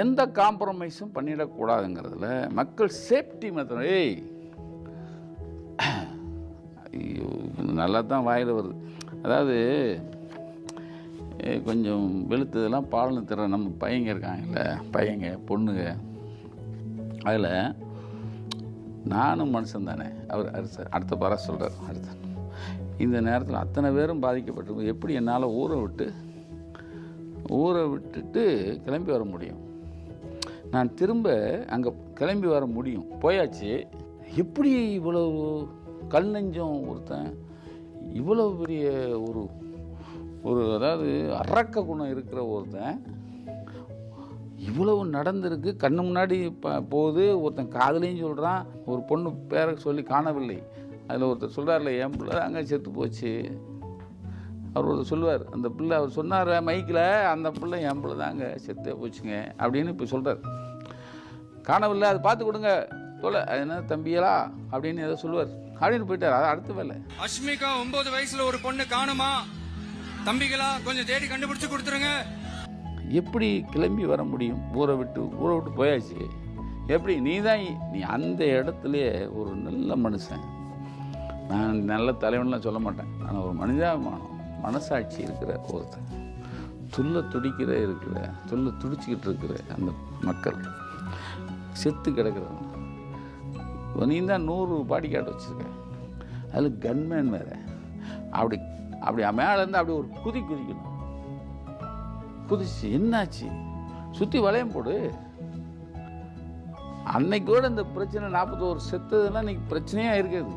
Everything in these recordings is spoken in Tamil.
எந்த காம்ப்ரமைஸும் பண்ணிடக்கூடாதுங்கிறதுல மக்கள் சேஃப்டி மெத்தட் ஏய்! ஐயோ நல்லா தான் வாயில் வருது. அதாவது கொஞ்சம் வெளுத்ததெல்லாம் பாலனை தர நம்ம பையங்க இருக்காங்கல்ல பையங்க பொண்ணுங்க அதில் நானும் மனுஷன் தானே. அவர் அடுத்த அடுத்த பாரா சொல்கிறார் அடுத்த. இந்த நேரத்தில் அத்தனை பேரும் பாதிக்கப்பட்டிருக்கும் எப்படி என்னால் ஊரை விட்டு ஊரை விட்டுட்டு கிளம்பி வர முடியும்? நான் திரும்ப அங்கே கிளம்பி வர முடியும். போயாச்சு. எப்படி இவ்வளவு கல் நெஞ்சம் ஒருத்தன்? இவ்வளோ பெரிய ஒரு ஒரு அதாவது அரக்க குணம் இருக்கிற ஒருத்தன். இவ்வளவு நடந்திருக்கு. கண்ணு முன்னாடி போகுது. ஒருத்தன் காதலையும் சொல்கிறான் ஒரு பொண்ணு பேரை சொல்லி காணவில்லை. அதில் ஒருத்தர் சொல்கிறார்ல என் பிள்ளை அங்கே செத்து போச்சு. அவர் ஒரு சொல்லுவார் அந்த பிள்ளை அவர் சொன்னார் மைக்கில் அந்த பிள்ளை என் பிள்ளை தாங்க செத்தே போச்சுங்க அப்படின்னு இப்போ சொல்கிறார் காணவில்லை அது பார்த்து கொடுங்க தொலை அது என்ன தம்பியலா? அப்படின்னு ஏதோ சொல்லுவார். அப்படின்னு போயிட்டார் அது அடுத்த வேலை. அஷ்மிகா ஒன்பது வயசுல ஒரு பொண்ணு காணுமா? தம்பிகளா கொஞ்சம் தேடி கண்டுபிடிச்சு கொடுத்துருங்க. எப்படி கிளம்பி வர முடியும்? ஊரை விட்டு ஊரை விட்டு போயாச்சு. எப்படி? நீ தான் நீ அந்த இடத்துலயே ஒரு நல்ல மனுஷன். நான் நல்ல தலைவன்லாம் சொல்ல மாட்டேன். ஆனால் ஒரு மனிதாபிமானம். மனசாட்சி இருக்கிற ஒருத்தர் துள்ள துடிக்கிற இருக்கிற துள்ள துடிச்சிக்கிட்டு இருக்கிற அந்த மக்கள் செத்து கிடக்கிறவங்க. நீ தான் நூறு பாடி கார்டு வச்சுருக்க. அதில் கன்மேன் வேறு. அப்படி அப்படி மேலேருந்து அப்படி ஒரு குதி குதிக்கணும். குதிச்சு என்னாச்சு? சுற்றி வளையம் போடு. அன்னைக்கு கூட இந்த பிரச்சனை நாற்பத்தோரு செத்ததுலாம் இன்னைக்கு பிரச்சனையாக இருக்காது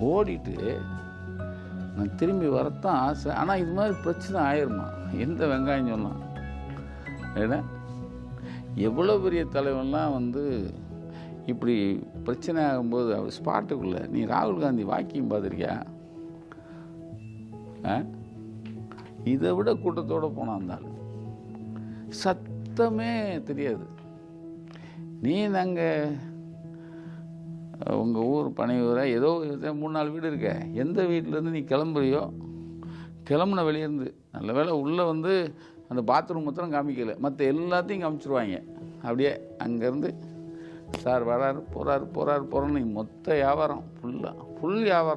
ஓடிட்டு நான் திரும்பி வரத்தான் ஆசை. ஆனால் இது மாதிரி பிரச்சனை ஆயிருமா? எந்த வெங்காயம் சொன்னான் ஏன்னா எவ்வளோ பெரிய தலைவன்லாம் வந்து இப்படி பிரச்சனை ஆகும்போது அவர் ஸ்பாட்டுக்குள்ளே நீ ராகுல் காந்தி வாக்கியம் பார்த்துருக்கியா? ஆ? இதை விட கூட்டத்தோடு போனான் அந்த சத்தமே தெரியாது. நீ நாங்கள் உங்கள் ஊர் பனை ஏதோ ஏதோ மூணு நாலு வீடு இருக்க. எந்த வீட்டிலேருந்து நீ கிளம்புறியோ? கிளம்புன வெளியேருந்து. நல்ல வேளை உள்ளே வந்து அந்த பாத்ரூம் மாத்திரம் காமிக்கல. மற்ற எல்லாத்தையும் காமிச்சிருவாங்க. அப்படியே அங்கேருந்து சார் வராரு போகிறாரு போகிறாரு போகிறோன்னு மொத்த வியாபாரம் ஃபுல்லாக ஃபுல் வியாபாரம்.